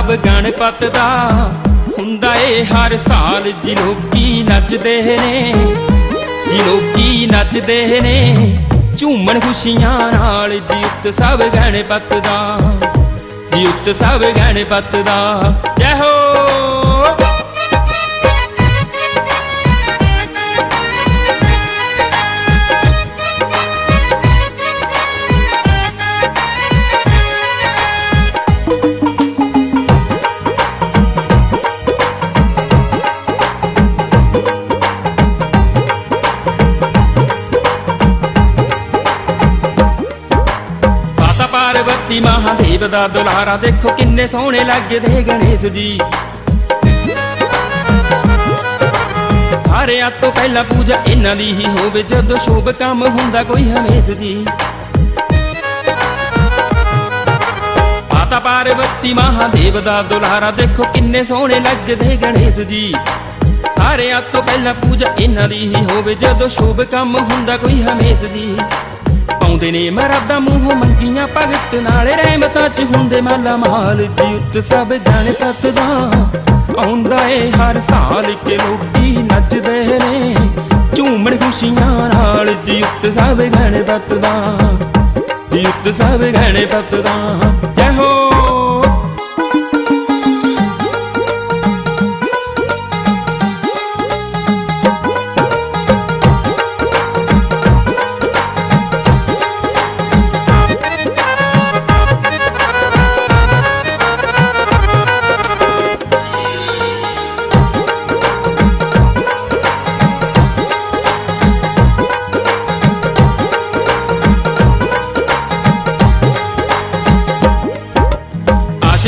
ਉਤਸਵ ਗਣਪਤ ਦਾ ਹੁੰਦਾ ਏ ਹਰ ਸਾਲ, ਜੀ ਲੋਕੀ ਨੱਚਦੇ ਨੇ, ਜੀ ਲੋਕੀ ਨੱਚਦੇ ਨੇ, ਝੂਮਣ ਖੁਸ਼ੀਆਂ ਨਾਲ, ਜੀ ਸਭ ਗਣਪਤ ਦਾ, ਜੀ ਸਭ ਗਣਪਤ ਦਾ, ਜੈ ਹੋ ਪਾਰਵਤੀ ਮਹਾਦੇਵ ਦਾ ਦੁਲਾਰਾ ਦੇਖੋ ਕਿੰਨੇ ਸੋਹਣੇ ਲੱਗਦੇ ਗਣੇਸ਼ ਜੀ। ਹਾਰਿਆਂ ਤੋਂ ਪਹਿਲਾਂ ਪੂਜਾ ਇਹਨਾਂ ਦੀ ਹੀ ਹੋਵੇ, ਜਦੋਂ ਸ਼ੁਭ ਕੰਮ ਹੁੰਦਾ ਕੋਈ ਹਮੇਸ਼ ਜੀ। ਮਾਤਾ ਪਾਰਵਤੀ ਮਹਾਦੇਵ ਦਾ ਦੁਲਾਰਾ ਦੇਖੋ ਕਿੰਨੇ ਸੋਹਣੇ ਲੱਗਦੇ ਗਣੇਸ਼ ਜੀ। ਸਾਰਿਆਂ ਤੋਂ ਪਹਿਲਾਂ ਪੂਜਾ ਇਹਨਾਂ ਦੀ ਹੀ ਹੋਵੇ, ਜਦੋਂ ਸ਼ੁਭ ਕੰਮ ਹੁੰਦਾ ਕੋਈ ਹਮੇਸ਼ ਜੀ। ਪਾਉਂਦੇ ਨੇ। ਮਰਾਦਾ ਮੂੰਹ ਮੰਗੀਆਂ ਭਗਤ ਨਾਲੇ। ਰਹਿਮਤਾਂ ਚ ਹੁੰਦੇ ਮਾਲਾ ਮਾਲ। ਜੀ ਉਤਸਵ ਗਣਪਤ ਦਾ। ਆਉਂਦਾ ਏ ਹਰ ਸਾਲ ਕੇ ਲੋਕੀ ਨੱਚਦੇ ਨੇ। ਝੂਮਣ ਖੁਸ਼ੀਆਂ ਨਾਲ ਜੀ ਉਤਸਵ ਗਣਪਤ ਦਾ। ਸਭ ਗਣ ਗਣਪਤ ਦਾ। ਜੈ ਹੋ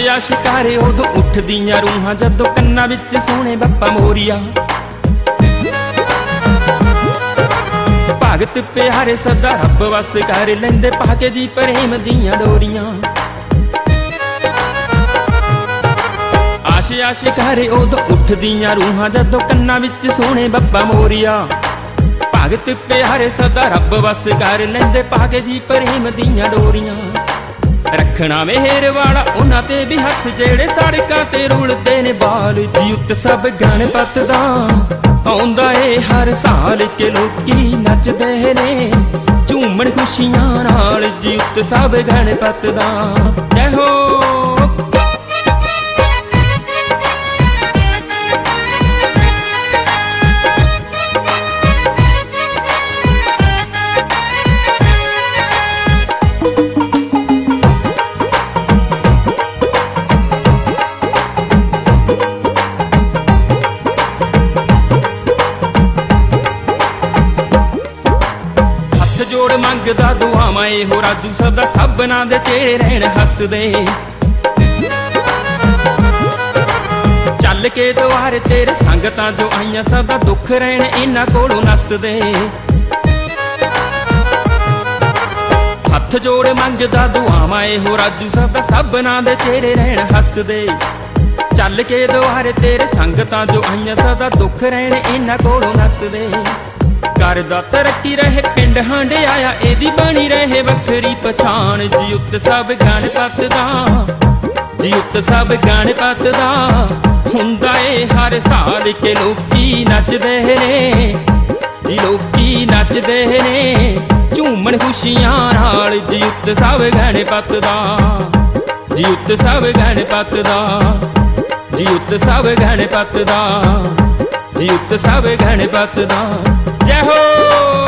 ਆਸ਼ਿਆ ਸ਼ਿਕਾਰੇ ਉਦੋਂ ਉੱਠਦੀਆਂ ਰੂਹਾਂ ਜਦੋਂ ਕੰਨਾਂ ਵਿੱਚ ਸੋਹਣੇ ਬੱਪਾ ਮੋਰੀਆ। ਭਗਤ ਪਿਆਰੇ ਸਦਾ ਰੱਬ ਵਸ ਕਰ ਲੈਂਦੇ ਪਾ ਕੇ ਜੀ ਪ੍ਰੇਮ ਦੀਆਂ ਡੋਰੀਆਂ। ਆਸ਼ਿਆ ਸ਼ਿਕਾਰੇ ਉਦੋਂ ਉੱਠਦੀਆਂ ਰੂਹਾਂ ਜਦੋਂ ਕੰਨਾਂ ਵਿੱਚ ਸੋਹਣੇ ਬੱਪਾ ਮੋਰੀਆ। ਭਗਤ ਪਿਆਰੇ ਸਦਾ ਰੱਬ ਵਸ ਕਰ ਲੈਂਦੇ ਪਾ ਕੇ ਜੀ ਪ੍ਰੇਮ ਦੀਆਂ ਡੋਰੀਆਂ। ਰੱਖਣਾ ਮਿਹਰ ਵਾਲਾ, ਉਹਨਾਂ ਤੇ ਵੀ ਹੱਥ ਜਿਹੜੇ ਸੜਕਾਂ ਤੇ ਰੁਲਦੇ ਨੇ। ਬਾਲ ਜੀ ਸਭ ਗਣਪਤ ਦਾ, ਆਉਂਦਾ ਏ ਹਰ ਸਾਲ ਕੇ ਲੋਕੀ ਨੱਚਦੇ ਨੇ। ਝੂਮਣ ਖੁਸ਼ੀਆਂ ਨਾਲ ਜੀ ਸਭ ਗਣਪਤ ਦਾ। ਜੈ ਹੋ ਹੱਥ ਜੋੜ ਮੰਗਦਾ ਦੁਆਵਾਂ, ਇਹੋ ਰਾਜੂ ਸਦਾ ਸਭਨਾਂ ਦੇ ਚਿਹਰੇ ਰਹਿਣ ਹੱਸਦੇ। ਚੱਲ ਕੇ ਦੁਆਰੇ ਤੇਰੇ ਸੰਗਤਾਂ ਜੋ ਆਈਆਂ ਸਦਾ ਦੁੱਖ ਰਹਿਣ ਇਹਨਾਂ ਕੋਲੋਂ ਨੱਸਦੇ। ਹੱਥ ਜੋੜ ਮੰਗਦਾ ਦੁਆਵਾਂ, ਇਹੋ ਰਾਜੂ ਸਦਾ ਸਭਨਾਂ ਦੇ ਚਿਹਰੇ ਰਹਿਣ ਹੱਸਦੇ। ਚੱਲ ਕੇ ਦੁਆਰੇ ਤੇਰੇ ਸੰਗਤਾਂ ਜੋ ਆਈਆਂ ਸਦਾ ਦੁੱਖ ਰਹਿਣ ਇਹਨਾਂ ਕੋਲੋਂ ਨੱਸਦੇ। ਕਰਦਾ ਤਰੱਕੀ ਰਹੇ ਪਿੰਡ ਹੰਡਿਆਇਆ, ਇਹਦੀ ਬਾਣੀ ਰਹੇ ਵੱਖਰੀ ਪਛਾਣ। ਜੀ ਉੱਤ ਸਭ ਗਣਪਤ ਦਾ ਜੀ ਉਤਸਵ ਗਣਪਤ ਦਾ ਹੁੰਦਾ ਏ ਹਰ ਸਾਲ ਕੇ ਲੋਕੀ ਨੱਚਦੇ ਨੇ, ਜੀ ਲੋਕੀ ਨੱਚਦੇ ਨੇ। ਝੂਮਣ ਖੁਸ਼ੀਆਂ ਨਾਲ ਜੀ ਉਤਸਵ ਗਣਪਤ ਦਾ ਜੀ ਉਤਸਵ ਗਣਪਤ ਦਾ ਜੀ ਉਤਸਵ ਗਣਪਤ ਦਾ ਜੀ ਉਤਸਵ ਗਣਪਤ ਦਾ ho!